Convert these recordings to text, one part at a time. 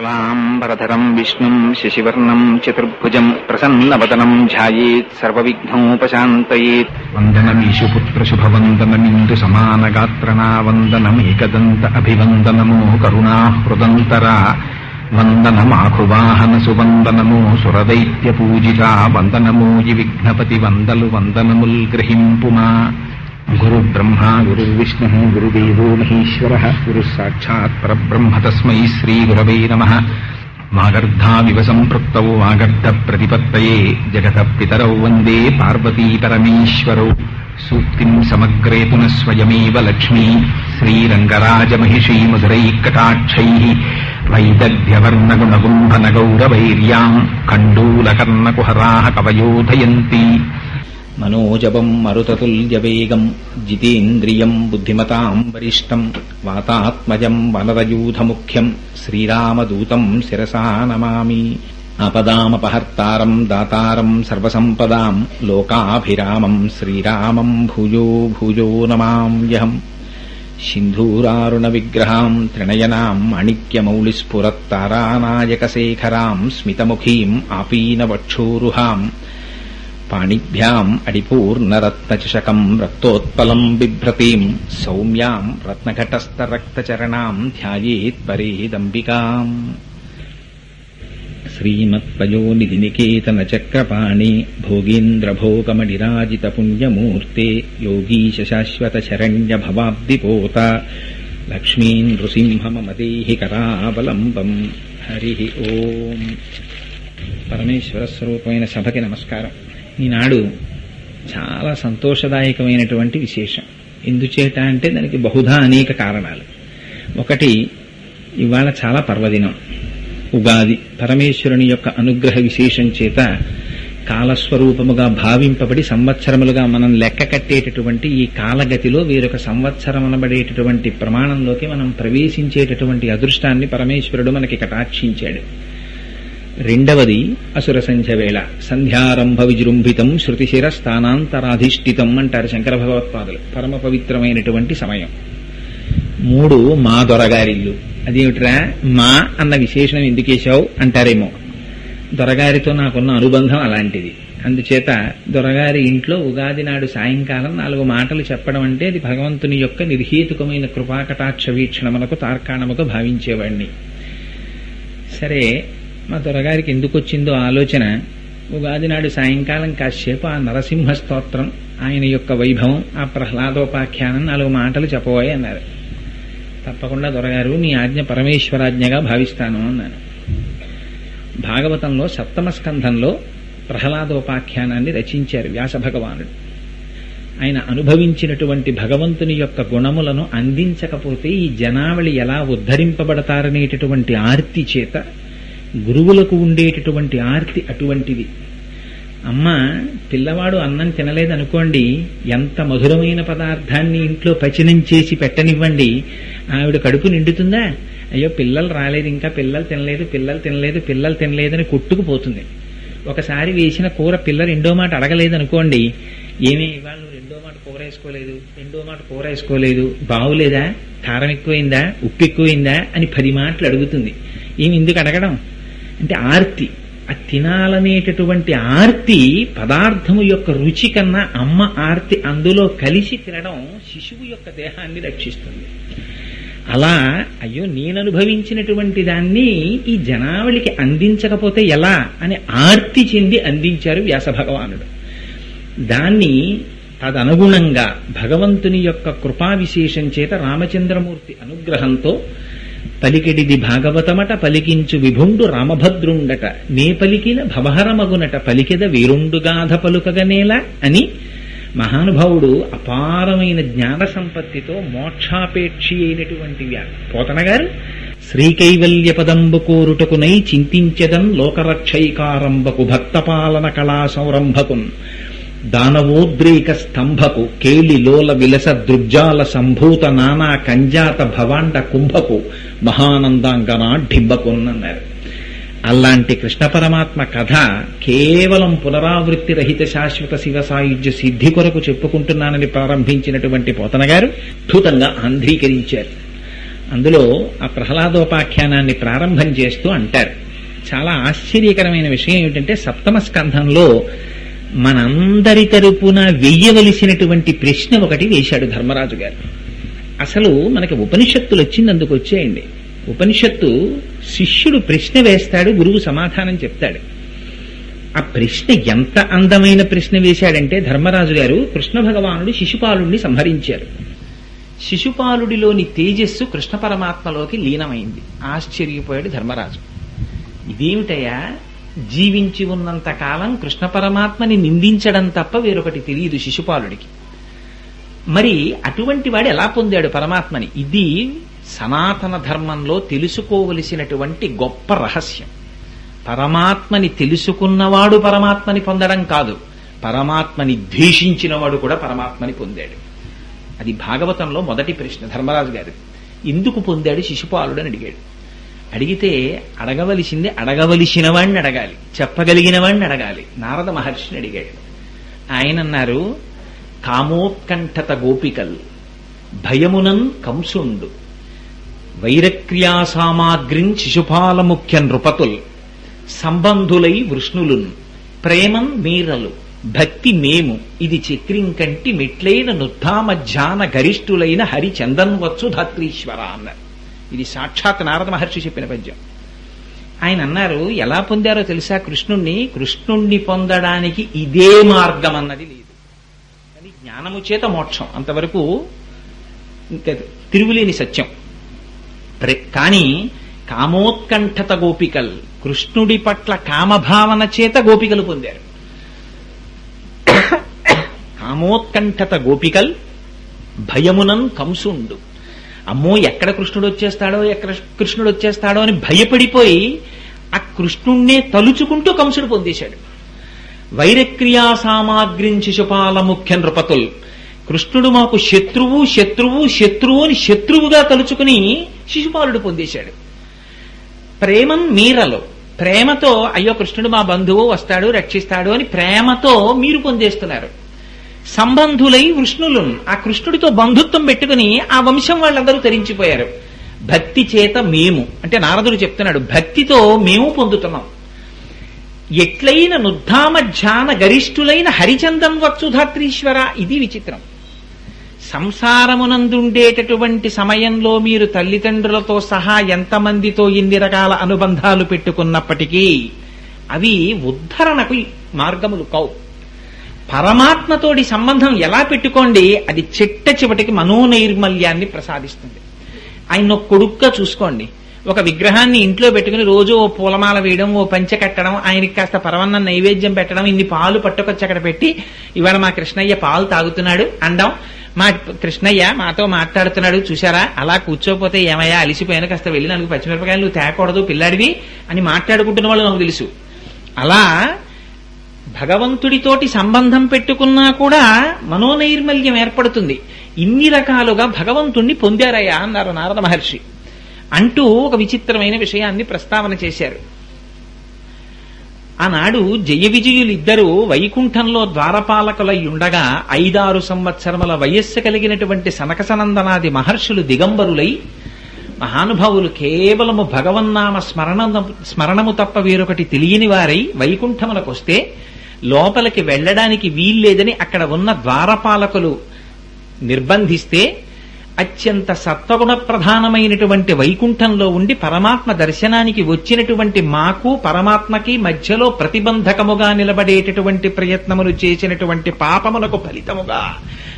క్లాంబరధరం విష్ణుం శశివర్ణం చతుర్భుజం ప్రసన్నవదనం ధ్యాయేత్ సర్వవిఘ్నోపశాంతయేత్. వందనమీశు పుత్ర శుభవందనమిందు సమానగాత్రణా వందనమేకదంత అభివందనమో కరుణా హృదంతరా వందనమాఖువాహన సువందనమో సురదైత్య గురు బ్రహ్మ గురు విష్ణు గురుదేవో మహేశ్వర గురు సాక్షాత్ పరబ్రహ్మ తస్మై శ్రీ గురవై నమ. మాగర్ధావివ సంపృక్తౌ మాగర్ధ ప్రతిపత్తయే జగత పితరౌ వందే పార్వతీ పరమేశ్వరౌ. సూక్తిం సమగ్రేతున స్వయమేవ లక్ష్మీ శ్రీరంగరాజమహిషీ మధురై కటాక్షై. వైదగ్ధ్యవర్ణగుణగుంభనగౌరవైర్యాం కండూలకర్ణకుహరాः కవయోధయంతి. మనోజపం మరుతతుల్యవేగం జితేంద్రియం బుద్ధిమతాం వరిష్టం వాతాత్మజం వనరయూధముఖ్యం శ్రీరామదూతం శిరసా నమామి అపదామపహర్తారం దాతారం సర్వసంపదాం లోకాభిరామం శ్రీరామం భూజో భూజో నమాహం సింధూరారుణ విగ్రహాం त्रिणयनाम् अणिक्यमौलिस्फुरत्तारानायकशेखराम् స్మితముఖీం ఆపీనవక్షోరుహాం. पाणिभ्याम् अडिपूर्णरत्नचषकम् रक्तोत्पलम् बिभ्रतीम् सौम्याम् रत्नघटस्थरक्तचरणाम् ध्यायेत्परेदम्बिकाम् श्रीमत्पयोनिधिनिकेतनचक्रपाणि भोगीन्द्रभोगमणिराजितपुण्यमूर्ते योगीशशाश्वतशरण्यभवाब्दिपोत लक्ष्मीन् नृसिंहममदेहि करावलम्बम् హరి ఓం పరమేశ్వర స్వరూపమైన సభకి నమస్కారం ఈనాడు చాలా సంతోషదాయకమైనటువంటి విశేషం. ఎందుచేత అంటే దానికి బహుధా అనేక కారణాలు. ఒకటి ఇవాళ చాలా పర్వదినం. ఉగాది పరమేశ్వరుని యొక్క అనుగ్రహ విశేషం చేత కాలస్వరూపముగా భావింపబడి సంవత్సరములుగా మనం లెక్క కట్టేటటువంటి ఈ కాలగతిలో వేరొక సంవత్సరం అనబడేటటువంటి ప్రమాణంలోకి మనం ప్రవేశించేటటువంటి అదృష్టాన్ని పరమేశ్వరుడు మనకి కటాక్షించాడు. రెండవది అసుర సంధ్య వేళ సంధ్యారంభ విజృంభితం శృతిశిర స్థానాంతరాధిష్ఠితం అంటారు శంకర భగవత్పాదులు. పరమ పవిత్రమైనటువంటి సమయం. మూడు మా దొరగారిల్లు. అదేమిట్రా? మా అన్న విశేషణం ఎందుకేశావు అంటారేమో. దొరగారితో నాకున్న అనుబంధం అలాంటిది. అందుచేత దొరగారి ఇంట్లో ఉగాది నాడు సాయంకాలం నాలుగు మాటలు చెప్పడం అంటే అది భగవంతుని యొక్క నిర్హేతుకమైన కృపాకటాక్ష వీక్షణములకు తార్కాణముగా భావించేవాడిని సరే మా దొరగారికి ఎందుకు వచ్చిందో ఆలోచన ఉగాది నాడు సాయంకాలం కాసేపు ఆ నరసింహ స్తోత్రం ఆయన యొక్క వైభవం ఆ ప్రహ్లాదోపాఖ్యానం నాలుగు మాటలు చెప్పబోయే అన్నారు. తప్పకుండా దొరగారు నీ ఆజ్ఞ పరమేశ్వరాజ్ఞగా భావిస్తాను అన్నాను. భాగవతంలో సప్తమ స్కంధంలో ప్రహ్లాదోపాఖ్యానాన్ని రచించారు వ్యాస భగవానుడు. ఆయన అనుభవించినటువంటి భగవంతుని యొక్క గుణములను అందించకపోతే ఈ జనావళి ఎలా ఉద్ధరింపబడతారనేటటువంటి ఆర్తి చేత గురువులకు ఉండేటటువంటి ఆర్తి అటువంటిది. అమ్మ పిల్లవాడు అన్నం తినలేదనుకోండి ఎంత మధురమైన పదార్థాన్ని ఇంట్లో పచనం చేసి పెట్టనివ్వండి ఆవిడ కడుపు నిండుతుందా? అయ్యో పిల్లలు రాలేదు ఇంకా పిల్లలు తినలేదు పిల్లలు తినలేదు పిల్లలు తినలేదని కొట్టుకుపోతుంది. ఒకసారి వేసిన కూర పిల్ల రెండో మాట అడగలేదు అనుకోండి ఏమీ ఇవాళ నువ్వు రెండో మాట కూర వేసుకోలేదు రెండో మాట కూర వేసుకోలేదు బాగులేదా కారం ఎక్కువైందా? ఉప్పు ఎక్కువైందా? అని పది మాటలు అడుగుతుంది. ఏమి ఎందుకు అడగడం? అంటే ఆర్తి. ఆ తినాలనేటటువంటి ఆర్తి పదార్థము యొక్క రుచి కన్నా అమ్మ ఆర్తి అందులో కలిసి తినడం శిశువు యొక్క దేహాన్ని రక్షిస్తుంది. అలా అయ్యో నేను అనుభవించినటువంటి దాన్ని ఈ జనావళికి అందించకపోతే ఎలా అని ఆర్తి చెంది అందించారు వ్యాస భగవానుడు. దాన్ని తదనుగుణంగా భగవంతుని యొక్క కృపా విశేషం చేత రామచంద్రమూర్తి అనుగ్రహంతో పలికిడిది భాగవతమట పలికించు విభుండు రామభద్రుండట. నే పలికిన భవహరమగునట పలికెద వీరుండుగాధ పలుకగనేలా అని మహానుభావుడు అపారమైన జ్ఞాన సంపత్తితో మోక్షాపేక్షి అయినటువంటి వ్యా పోతన గారు శ్రీకైవల్య పదంబు కోరుటకునై చింతించదన్ లోకరక్షైకారంభకు భక్తపాలన కళా సంరంభకున్ దానవోద్రేక స్తంభకు కేలిలోల విలస దృగ్జాల సంభూత నానా కంజాత భవాండ కుంభకు మహానందాంగనాఢింబకున్నన్నారు. అలాంటి కృష్ణ పరమాత్మ కథ కేవలం పునరావృత్తి రహిత శాశ్వత శివ సాయుధ్య సిద్ధి కొరకు చెప్పుకుంటున్నానని ప్రారంభించినటువంటి పోతన గారు అద్భుతంగా ఆంధ్రీకరించారు అందులో ఆ ప్రహ్లాదోపాఖ్యానాన్ని ప్రారంభం చేస్తూ అంటారు. చాలా ఆశ్చర్యకరమైన విషయం ఏమిటంటే సప్తమ స్కంధంలో మనందరి తరపున వెయ్యవలసినటువంటి ప్రశ్న ఒకటి వేశాడు ధర్మరాజు గారు. అసలు మనకి ఉపనిషత్తులు వచ్చింది అందుకు వచ్చేయండి. ఉపనిషత్తు శిష్యుడు ప్రశ్న వేస్తాడు గురువు సమాధానం చెప్తాడు. ఆ ప్రశ్న ఎంత అందమైన ప్రశ్న వేశాడంటే ధర్మరాజు గారు కృష్ణ భగవానుడు శిశుపాలుడిని సంహరించారు. శిశుపాలుడిలోని తేజస్సు కృష్ణ పరమాత్మలోకి లీనమైంది. ఆశ్చర్యపోయాడు ధర్మరాజు. ఇదేమిటయ్యా? జీవించి ఉన్నంత కాలం కృష్ణ పరమాత్మని నిందించడం తప్ప వేరొకటి తెలియదు శిశుపాలుడికి. మరి అటువంటి వాడు ఎలా పొందాడు పరమాత్మని? ఇది సనాతన ధర్మంలో తెలుసుకోవలసినటువంటి గొప్ప రహస్యం. పరమాత్మని తెలుసుకున్నవాడు పరమాత్మని పొందడం కాదు పరమాత్మని ద్వేషించినవాడు కూడా పరమాత్మని పొందాడు. అది భాగవతంలో మొదటి ప్రశ్న ధర్మరాజు గారి ఎందుకు పొందాడు శిశుపాలుడు అని అడిగాడు. అడిగితే అడగవలసింది అడగవలసిన వాణ్ణి అడగాలి. చెప్పగలిగిన వాణ్ణి అడగాలి. నారద మహర్షిని అడిగాడు. ఆయన అన్నారు కామోత్కంఠత గోపికల్ భయమునన్ కంసుండు వైరక్రియా సామాగ్రిన్ శిశుపాల ముఖ్య నృపతుల్ సంబంధులై వృష్ణులున్ ప్రేమం మీరలు భక్తి మేము ఇది చక్రింకంటి మెట్లైన నుద్ధామధ్యాన గరిష్ఠులైన హరిచందన్ వచ్చు ధాత్రీశ్వర అన్నారు. ఇది సాక్షాత్ నారద మహర్షి చెప్పిన పద్యం. ఆయన అన్నారు ఎలా పొందారో తెలుసా కృష్ణుణ్ణి? కృష్ణుణ్ణి పొందడానికి ఇదే మార్గం అన్నది లేదు. కానీ జ్ఞానము చేత మోక్షం. అంతవరకు ఇంకా తిరుగులేని సత్యం. కానీ కామోత్కంఠత గోపికల్ కృష్ణుడి పట్ల కామభావన చేత గోపికలు పొందారు. కామోత్కంఠత గోపికల్ భయమునం కంసుండు అమ్మో ఎక్కడ కృష్ణుడు వచ్చేస్తాడో ఎక్కడ కృష్ణుడు వచ్చేస్తాడో అని భయపడిపోయి ఆ కృష్ణుణ్ణే తలుచుకుంటూ కంసుడు పొందేశాడు. వైరక్రియా సామాగ్రి శిశుపాల ముఖ్య నృపతుల్. కృష్ణుడు మాకు శత్రువు శత్రువు శత్రువు అని శత్రువుగా తలుచుకుని శిశుపాలుడు పొందేశాడు. ప్రేమం మీరలో. ప్రేమతో అయ్యో కృష్ణుడు మా బంధువు వస్తాడు రక్షిస్తాడు అని ప్రేమతో మీరు పొందేస్తున్నారు. సంబంధులై వృష్ణులు ఆ కృష్ణుడితో బంధుత్వం పెట్టుకుని ఆ వంశం వాళ్ళందరూ తరించిపోయారు. భక్తి చేత మేము అంటే నారదుడు చెప్తున్నాడు భక్తితో మేము పొందుతున్నాం. ఎట్లైన నుద్ధామ ధ్యాన గరిష్ఠులైన హరిచందం వత్సుధాత్రీశ్వర ఇది విచిత్రం. సంసారమునందుండేటటువంటి సమయంలో మీరు తల్లిదండ్రులతో సహా ఎంతమందితో ఇన్ని రకాల అనుబంధాలు పెట్టుకున్నప్పటికీ అవి ఉద్ధరణకు మార్గములు కావు. పరమాత్మతోటి సంబంధం ఎలా పెట్టుకోండి అది చిట్ట చివటికి మనోనైర్మల్యాన్ని ప్రసాదిస్తుంది. ఆయన ఒక చూసుకోండి. ఒక విగ్రహాన్ని ఇంట్లో పెట్టుకుని రోజు ఓ పూలమాల వేయడం ఓ పంచె కట్టడం ఆయనకి కాస్త పరవన్నం నైవేద్యం పెట్టడం ఇన్ని పాలు పట్టుకొచ్చి అక్కడ పెట్టి ఇవాళ మా కృష్ణయ్య పాలు తాగుతున్నాడు అండం. మా కృష్ణయ్య మాతో మాట్లాడుతున్నాడు చూసారా అలా కూర్చోపోతే ఏమయ్యా అలిసిపోయాను కాస్త వెళ్ళి నాకు పచ్చిమిరపకాయలు నువ్వు తేకూడదు పిల్లాడివి అని మాట్లాడుకుంటున్న వాళ్ళు నాకు తెలుసు. అలా భగవంతుడితోటి సంబంధం పెట్టుకున్నా కూడా మనోనైర్మల్యం ఏర్పడుతుంది. ఇన్ని రకాలుగా భగవంతుణ్ణి పొందారయ్యా అన్నారు నారద మహర్షి. అంటూ ఒక విచిత్రమైన విషయాన్ని ప్రస్తావన చేశారు. ఆనాడు జయ విజయులిద్దరూ వైకుంఠంలో ద్వారపాలకులై ఉండగా ఐదారు సంవత్సరముల వయస్సు కలిగినటువంటి సనకసనందనాది మహర్షులు దిగంబరులై మహానుభావులు కేవలము భగవన్నామ స్మరణ స్మరణము తప్ప వేరొకటి తెలియని వారై వైకుంఠములకొస్తే లోపలికి వెళ్ళడానికి వీల్లేదని అక్కడ ఉన్న ద్వారపాలకులు నిర్బంధిస్తే అత్యంత సత్వగుణ ప్రధానమైనటువంటి వైకుంఠంలో ఉండి పరమాత్మ దర్శనానికి వచ్చినటువంటి మాకు పరమాత్మకి మధ్యలో ప్రతిబంధకముగా నిలబడేటటువంటి ప్రయత్నములు చేసినటువంటి పాపములకు ఫలితముగా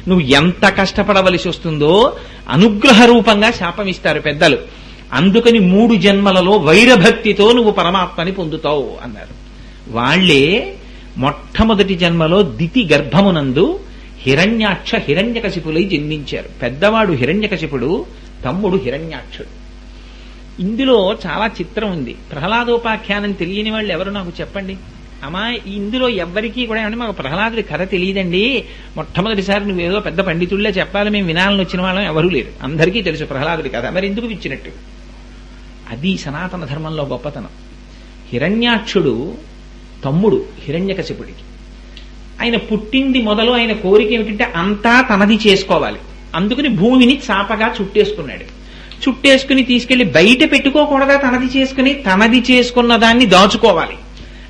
నువ్వు ఎంత కష్టపడవలసి వస్తుందో అనుగ్రహ రూపంగా శాపమిస్తారు పెద్దలు. అందుకని మూడు జన్మలలో వైరభక్తితో నువ్వు పరమాత్మని పొందుతావు అన్నారు. వాళ్ళే మొట్టమొదటి జన్మలో దితి గర్భమునందు హిరణ్యాక్ష హిరణ్యకశిపులై జన్మించారు. పెద్దవాడు హిరణ్యకశిపుడు తమ్ముడు హిరణ్యాక్షుడు. ఇందులో చాలా చిత్రం ఉంది. ప్రహ్లాదోపాఖ్యానం తెలియని వాళ్ళు ఎవరు నాకు చెప్పండి? అమ్మా ఇందులో ఎవ్వరికీ కూడా ఏమంటే మాకు ప్రహ్లాదుడి కథ తెలియదండి. మొట్టమొదటిసారి నువ్వేదో పెద్ద పండితుళ్ళే చెప్పాలి మేము వినాలని వచ్చిన వాళ్ళం ఎవరూ లేరు. అందరికీ తెలుసు ప్రహ్లాదుడి కథ. మరి ఎందుకు ఇచ్చినట్టు అది సనాతన ధర్మంలో గొప్పతనం. హిరణ్యాక్షుడు తమ్ముడు హిరణ్యకశిపుడికి. ఆయన పుట్టింది మొదలు ఆయన కోరిక ఏమిటంటే అంతా తనది చేసుకోవాలి. అందుకని భూమిని చాపగా చుట్టేసుకున్నాడు. చుట్టేసుకుని తీసుకెళ్ళి బయట పెట్టుకోకూడదా తనది చేసుకుని? తనది చేసుకున్న దాన్ని దాచుకోవాలి.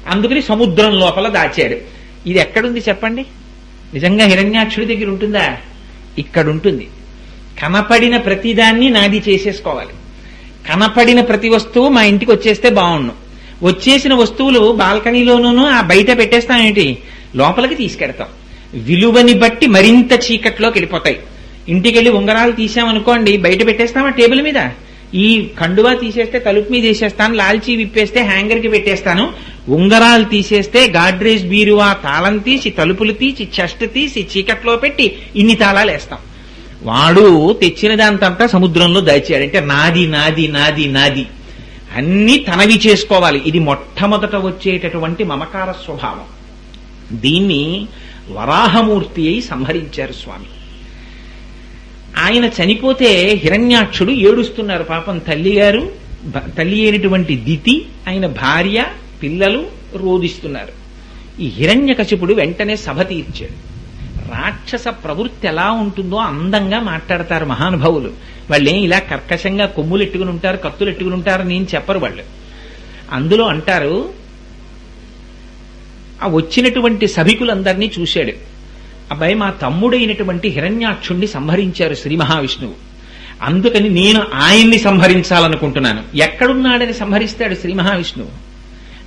అందుకని సముద్రం లోపల దాచాడు. ఇది ఎక్కడుంది చెప్పండి? నిజంగా హిరణ్యాక్షుడి దగ్గర ఉంటుందా? ఇక్కడ ఉంటుంది కనపడిన ప్రతిదాన్ని నాది చేసేసుకోవాలి. కనపడిన ప్రతి వస్తువు మా ఇంటికి వచ్చేస్తే బాగుండు. వచ్చేసిన వస్తువులు బాల్కనీలోనూ ఆ బయట పెట్టేస్తానేంటి లోపలికి తీసుకెడతాం. విలువని బట్టి మరింత చీకట్లోకి వెళ్ళిపోతాయి. ఇంటికి వెళ్ళి ఉంగరాలు తీసామనుకోండి బయట పెట్టేస్తామా టేబుల్ మీద? ఈ కండువా తీసేస్తే తలుపు మీద వేసేస్తాను లాల్చీ విప్పేస్తే హ్యాంగర్కి పెట్టేస్తాను. ఉంగరాలు తీసేస్తే గాడ్రేజ్ బీరువా తాళం తీసి తలుపులు తీసి చెస్ట్ తీసి చీకట్లో పెట్టి ఇన్ని తాళాలు వేస్తాం. వాడు తెచ్చిన దాంతంతా సముద్రంలో దాచాడు అంటే నాది నాది నాది నాది. అన్ని తనవి చేసుకోవాలి. ఇది మొట్టమొదట వచ్చేటటువంటి మమకార స్వభావం. దీన్ని వరాహమూర్తి అయి సంహరించారు స్వామి. ఆయన చనిపోతే హిరణ్యాక్షుడు ఏడుస్తున్నారు పాపం. తల్లిగారు గారు తల్లి అయినటువంటి దితి ఆయన భార్య పిల్లలు రోధిస్తున్నారు. ఈ హిరణ్యకశిపుడు వెంటనే సభ తీర్చాడు. రాక్షస ప్రవృత్తి ఎలా ఉంటుందో అందంగా మాట్లాడతారు మహానుభావులు. వాళ్ళేం ఇలా కర్కశంగా కొమ్ములు ఎట్టుకుని ఉంటారు కత్తులు ఎట్టుకుని ఉంటారు నేను చెప్పరు వాళ్ళు. అందులో అంటారు ఆ వచ్చినటువంటి సభికులందరినీ చూశాడు. అబ్బాయి మా తమ్ముడైనటువంటి హిరణ్యాక్షుణ్ణి సంహరించారు శ్రీ మహావిష్ణువు. అందుకని నేను ఆయన్ని సంహరించాలనుకుంటున్నాను. ఎక్కడున్నాడని సంహరిస్తాడు శ్రీ మహావిష్ణువు?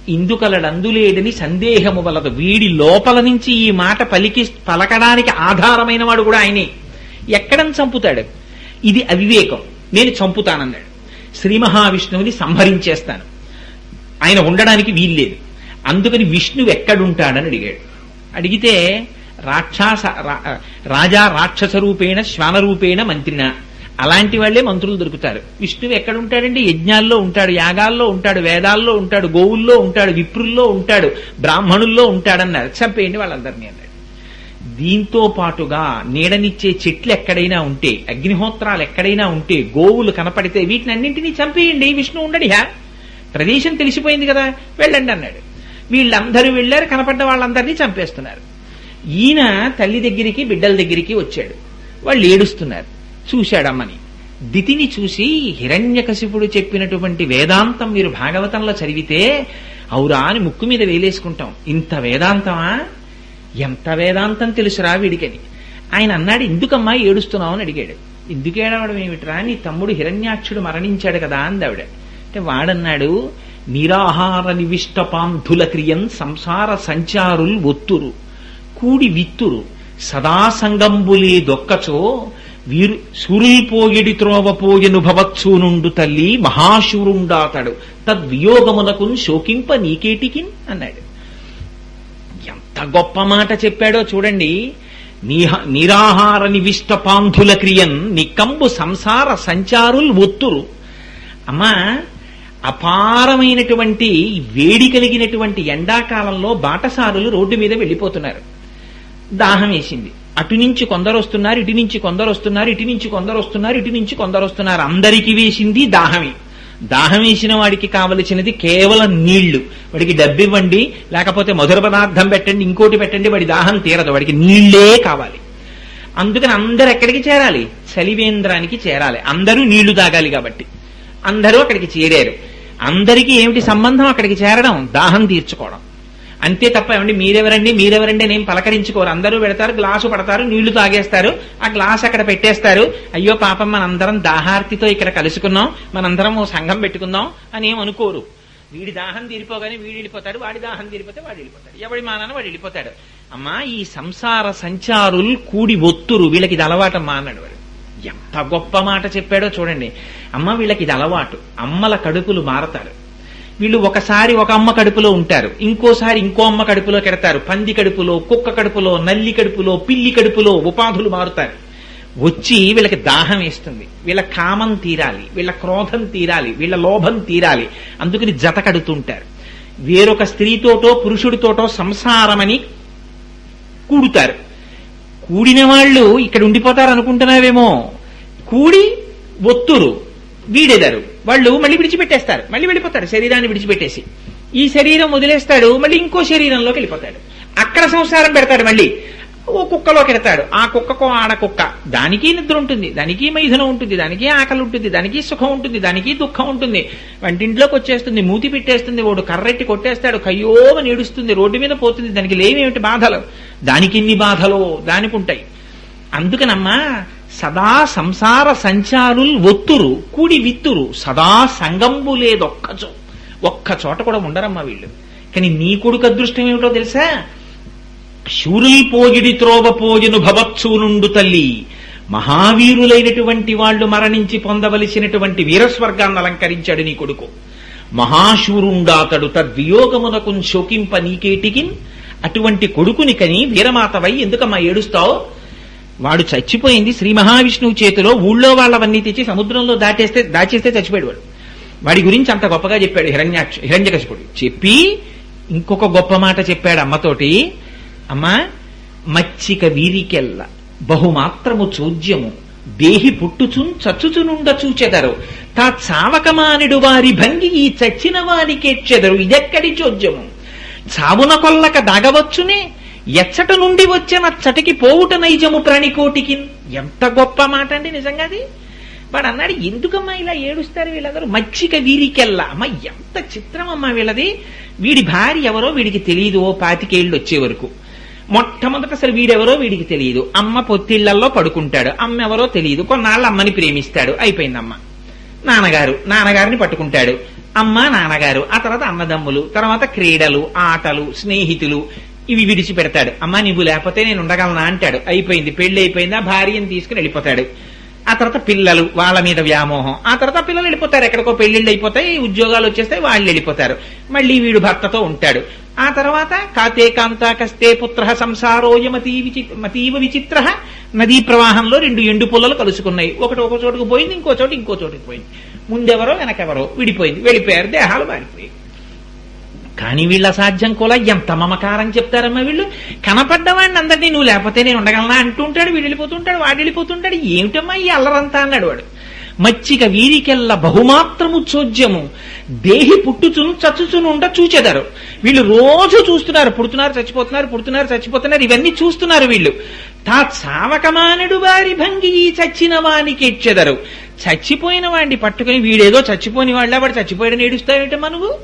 ఇందుకలడందులేడని సందేహము వలదు. వీడి లోపల నుంచి ఈ మాట పలికి పలకడానికి ఆధారమైన వాడు కూడా ఆయనే. ఎక్కడని చంపుతాడు? ఇది అవివేకం. నేను చంపుతానన్నాడు. శ్రీ మహావిష్ణువుని సంహరించేస్తాను. ఆయన ఉండడానికి వీల్లేదు. అందుకని విష్ణువు ఎక్కడుంటాడని అడిగాడు. అడిగితే రాక్షస రా- రాజా రాక్షస రూపేణ శ్వాన రూపేణ మంత్రిన. అలాంటి వాళ్ళే మంత్రులు దొరుకుతారు. విష్ణువు ఎక్కడుంటాడండి? యజ్ఞాల్లో ఉంటాడు యాగాల్లో ఉంటాడు వేదాల్లో ఉంటాడు గోవుల్లో ఉంటాడు విప్రుల్లో ఉంటాడు బ్రాహ్మణుల్లో ఉంటాడన్నారు. చంపేయండి వాళ్ళందరినీ అన్నాడు. దీంతో పాటుగా నీడనిచ్చే చెట్లు ఎక్కడైనా ఉంటే అగ్నిహోత్రాలు ఎక్కడైనా ఉంటే గోవులు కనపడితే వీటిని అన్నింటినీ చంపేయండి విష్ణు ఉండడియా ప్రదేశం తెలిసిపోయింది కదా వెళ్ళండి అన్నాడు. వీళ్ళందరూ వెళ్ళారు కనపడ్డ వాళ్ళందరినీ చంపేస్తున్నారు. ఈయన తల్లి దగ్గరికి బిడ్డల దగ్గరికి వచ్చాడు. వాళ్ళు ఏడుస్తున్నారు. చూశాడమ్మని. దితిని చూసి హిరణ్యకశిపుడు చెప్పినటువంటి వేదాంతం మీరు భాగవతంలో చదివితే అవురా అని ముక్కు మీద వేలేసుకుంటాం. ఇంత వేదాంతమా? ఎంత వేదాంతం తెలుసురా వీడికని. ఆయన అన్నాడు ఎందుకమ్మా ఏడుస్తున్నావు? అని అడిగాడు. ఎందుకు ఏడవడం ఏమిట్రా? నీ తమ్ముడు హిరణ్యాక్షుడు మరణించాడు కదా అందావిడ అంటే వాడన్నాడు నిరాహార నివిష్ట పాంధుల క్రియన్ సంసార సంచారుల్ ఒత్తురు. కూడి విత్తురు. సదా సంగంబులే దొక్కచో వీరు సూరిపోయిడి త్రోవపోయెను భవత్సూనుండు తల్లి మహాశూరుండాతడు. తద్వియోగమునకు శోకింప నీకేటికిన్ అన్నాడు. ఎంత గొప్ప మాట చెప్పాడో చూడండి. నిరాహార నివిష్ట పాంధుల క్రియన్ నికంబు సంసార సంచారుల్ ఒత్తురు. అమ్మా అపారమైనటువంటి వేడి కలిగినటువంటి ఎండాకాలంలో బాటసారులు రోడ్డు మీద వెళ్ళిపోతున్నారు. దాహం వేసింది అటు నుంచి కొందరు వస్తున్నారు ఇటు నుంచి కొందరు వస్తున్నారు ఇటు నుంచి కొందరు వస్తున్నారు ఇటు నుంచి కొందరు వస్తున్నారు. అందరికీ వేసింది దాహమే. దాహం వేసిన వాడికి కావలసినది కేవలం నీళ్ళు. వాడికి డబ్బివ్వండి లేకపోతే మధుర పదార్థం పెట్టండి ఇంకోటి పెట్టండి వాడి దాహం తీరదు. వాడికి నీళ్ళే కావాలి. అందుకని అందరు ఎక్కడికి చేరాలి? చలివేంద్రానికి చేరాలి. అందరూ నీళ్ళు తాగాలి కాబట్టి. అందరూ అక్కడికి చేరారు. అందరికీ ఏమిటి సంబంధం? అక్కడికి చేరడం దాహం తీర్చుకోవడం. అంతే తప్ప ఏమండి మీరెవరండి మీరెవరండి నేను పలకరించుకోరు. అందరూ పెడతారు గ్లాసు పడతారు నీళ్ళు తాగేస్తారు ఆ గ్లాస్ అక్కడ పెట్టేస్తారు. అయ్యో పాపం మనందరం దాహార్తితో ఇక్కడ కలుసుకున్నాం మనందరం ఓ సంఘం పెట్టుకుందాం అని ఏమనుకోరు అనుకోరు. వీడి దాహం తీరిపోగానే వీడు వెళ్ళిపోతాడు వాడి దాహం తీరిపోతే వాడు వెళ్ళిపోతాడు. ఎవడి మానాన వాడు వెళ్ళిపోతాడు. అమ్మా ఈ సంసార సంచారులు కూడి ఒత్తురు వీళ్ళకి ఇది అలవాటమ్మా అన్నాడు వాడు. ఎంత గొప్ప మాట చెప్పాడో చూడండి. అమ్మ వీళ్ళకి ఇది అలవాటు. అమ్మల కడుపులు మారతారు. వీళ్ళు ఒకసారి ఒక అమ్మ కడుపులో ఉంటారు. ఇంకోసారి ఇంకో అమ్మ కడుపులో కెడతారు. పంది కడుపులో కుక్క కడుపులో నల్లి కడుపులో పిల్లి కడుపులో ఉపాధులు మారుతారు. వచ్చి వీళ్ళకి దాహం వేస్తుంది. వీళ్ళ కామం తీరాలి. వీళ్ళ క్రోధం తీరాలి. వీళ్ళ లోభం తీరాలి. అందుకని జత కడుతుంటారు. వేరొక స్త్రీతోటో పురుషుడితోటో సంసారమని కూడుతారు. కూడిన వాళ్ళు ఇక్కడ ఉండిపోతారు అనుకుంటున్నావేమో. కూడి ఒత్తురు. వీడెదరు. వాళ్ళు మళ్ళీ విడిచిపెట్టేస్తారు. మళ్ళీ వెళ్ళిపోతారు. శరీరాన్ని విడిచిపెట్టేసి. ఈ శరీరం వదిలేస్తాడు మళ్ళీ ఇంకో శరీరంలోకి వెళ్ళిపోతాడు. అక్కడ సంసారం పెడతాడు మళ్ళీ. ఓ కుక్కలోకి ఎడతాడు ఆ కుక్కకు ఆడ కుక్క. దానికి నిద్ర ఉంటుంది. దానికి మైథునం ఉంటుంది. దానికి ఆకలి ఉంటుంది. దానికి సుఖం ఉంటుంది. దానికి దుఃఖం ఉంటుంది. వంటింట్లోకి వచ్చేస్తుంది మూతి పెట్టేస్తుంది వాడు కర్రెట్టి కొట్టేస్తాడు కయ్యోమ నిడుస్తుంది రోడ్డు మీద పోతుంది. దానికి లేవేమిటి బాధలు? దానికి ఇన్ని బాధలు? దానికి ఉంటాయి అందుకనమ్మా సదా సంసార సంచారుల్ ఒత్తురు కూడి విత్తురు సదా సంగంబు లేదొక్కచో ఒక్క చోట కూడా ఉండరమ్మా వీళ్ళు. కానీ నీ కొడుకు అదృష్టం ఏమిటో తెలుసా? శూరుల్ పోగిడి త్రోవ పోజును భవత్సూనుండు తల్లి. మహావీరులైనటువంటి వాళ్ళు మరణించి పొందవలసినటువంటి వీరస్వర్గాన్ని అలంకరించాడు నీ కొడుకు. మహాశూరుండాతడు తద్వియోగమునకు శోకింప నీకేటికిన్? అటువంటి కొడుకుని కని వీరమాతవై ఎందుకమ్మా ఏడుస్తావు? వాడు చచ్చిపోయింది శ్రీ మహావిష్ణువు చేతిలో ఊళ్ళో వాళ్ళవన్నీ తెచ్చి సముద్రంలో దాటేస్తే దాచేస్తే చచ్చిపోయాడు వాడు వాడి గురించి అంత గొప్పగా చెప్పాడు హిరణ్యాక్ష హిరణ్యకశిపుడు. చెప్పి ఇంకొక గొప్ప మాట చెప్పాడు అమ్మతోటి. అమ్మా మచ్చిక వీరికెల్ల బహుమాత్రము చోద్యము. దేహి పుట్టుచున్ చచ్చుచునుండ చూచెదరు తా చావకమానిడు వారి భంగి ఈ చచ్చిన వారికెచ్చెదరు ఇదెక్కడి చోద్యము? చావున కొల్లక దాగవచ్చునే? ఎచ్చట నుండి వచ్చిన చటికి పోవుట నైజము ప్రాణికోటికి. ఎంత గొప్ప మాట అండి నిజంగా అది వాడు అన్నాడు ఎందుకమ్మా ఇలా ఏడుస్తారు వీళ్ళందరూ? మచ్చిక వీరికెల్లా. అమ్మ ఎంత చిత్రం అమ్మా వీళ్ళది? వీడి భార్య ఎవరో వీడికి తెలియదు ఓ పాతికేళ్ళు వచ్చే వరకు. మొట్టమొదట అసలు వీడెవరో వీడికి తెలియదు. అమ్మ పొత్తిళ్ళలో పడుకుంటాడు. అమ్మ ఎవరో తెలియదు. కొన్నాళ్ళు అమ్మని ప్రేమిస్తాడు. అయిపోయిందమ్మ. నాన్నగారు నాన్నగారిని పట్టుకుంటాడు. అమ్మ నాన్నగారు ఆ తర్వాత అన్నదమ్ములు తర్వాత క్రీడలు ఆటలు స్నేహితులు ఇవి విడిచిపెడతాడు. అమ్మా నువ్వు లేకపోతే నేను ఉండగలనా? అంటాడు. అయిపోయింది. పెళ్ళి అయిపోయిందా? భార్యని భార్యను తీసుకుని వెళ్ళిపోతాడు. ఆ తర్వాత పిల్లలు వాళ్ళ మీద వ్యామోహం. ఆ తర్వాత పిల్లలు వెళ్ళిపోతారు. ఎక్కడికో పెళ్ళిళ్ళు అయిపోతాయి. ఉద్యోగాలు వచ్చేస్తాయి. వాళ్ళు వెళ్ళిపోతారు. మళ్ళీ వీడు భర్తతో ఉంటాడు. ఆ తర్వాత కాతే కాంతా కస్తే పుత్ర సంసారోయమతీ విచి మతీవ విచిత్ర నదీ ప్రవాహంలో రెండు ఎండు పుల్లలు కలుసుకున్నాయి. ఒకటి ఒక చోటుకు పోయింది. ఇంకో చోటు ఇంకో చోటుకు పోయింది. ముందెవరో వెనకెవరో విడిపోయింది. వెళ్ళిపోయారు. దేహాలు మారిపోయాయి. కానీ వీళ్ళ అసాధ్యం కూడా ఎంత మమకారం చెప్తారమ్మా వీళ్ళు? కనపడ్డవాడిని అందరినీ నువ్వు లేకపోతే నేను ఉండగలనా అంటుంటాడు వీడు వెళ్ళిపోతుంటాడు వాడు వెళ్ళిపోతుంటాడు. ఏమిటమ్మా ఈ అల్లరంతా అన్నాడు వాడు. మచ్చిక వీరికెల్ల బహుమాత్రము చోద్యము. దేహి పుట్టుచును చచ్చుచును ఉండ చూచెదరు. వీళ్ళు రోజు చూస్తున్నారు పుడుతున్నారు చచ్చిపోతున్నారు పుడుతున్నారు చచ్చిపోతున్నారు. ఇవన్నీ చూస్తున్నారు వీళ్ళు. తా చావకమానుడు వారి భంగి ఈ చచ్చిన వానికి ఎచ్చెదరు చచ్చిపోయిన వాడిని పట్టుకుని వీడేదో చచ్చిపోని వాళ్ళ వాడు చచ్చిపోయాడని ఏడుస్తావేంటమ్మా మనకు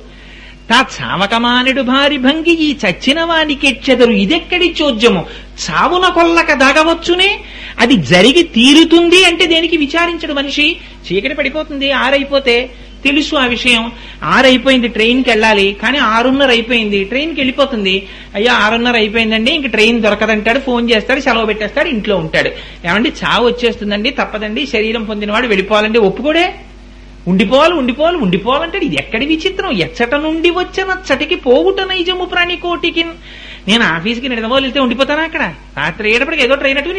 తా చావకమానుడు భారి భంగి ఈ చచ్చిన వానికెచ్చెదరు ఇదెక్కడి చోద్యము? చావున కొల్లక దాగవచ్చునే? అది జరిగి తీరుతుంది అంటే దేనికి విచారించడు మనిషి? చీకటి పడిపోతుంది ఆరైపోతే. తెలుసు ఆ విషయం. ఆరైపోయింది ట్రైన్కి వెళ్ళాలి. కానీ ఆరున్నర అయిపోయింది ట్రైన్కి వెళ్ళిపోతుంది. అయ్యా ఆరున్నర అయిపోయిందండి ఇంక ట్రైన్ దొరకదంటాడు ఫోన్ చేస్తాడు సెలవు పెట్టేస్తాడు ఇంట్లో ఉంటాడు. ఏమండి చావు వచ్చేస్తుందండి తప్పదండి శరీరం పొందినవాడు వెళ్ళిపోవాలండి ఒప్పుకోడే? ఉండిపోవాలి ఉండిపోవాలి ఉండిపోవాలంటే ఇది ఎక్కడి విచిత్రం? ఎచ్చట నుండి వచ్చిన చటికి పోవుట నైజము ప్రాణికోటికి. నేను ఆఫీస్కి నిడదవో వెళ్తే ఉండిపోతానా అక్కడ? రాత్రి ఏడప్పటికి ఏదో ట్రైన్ అటు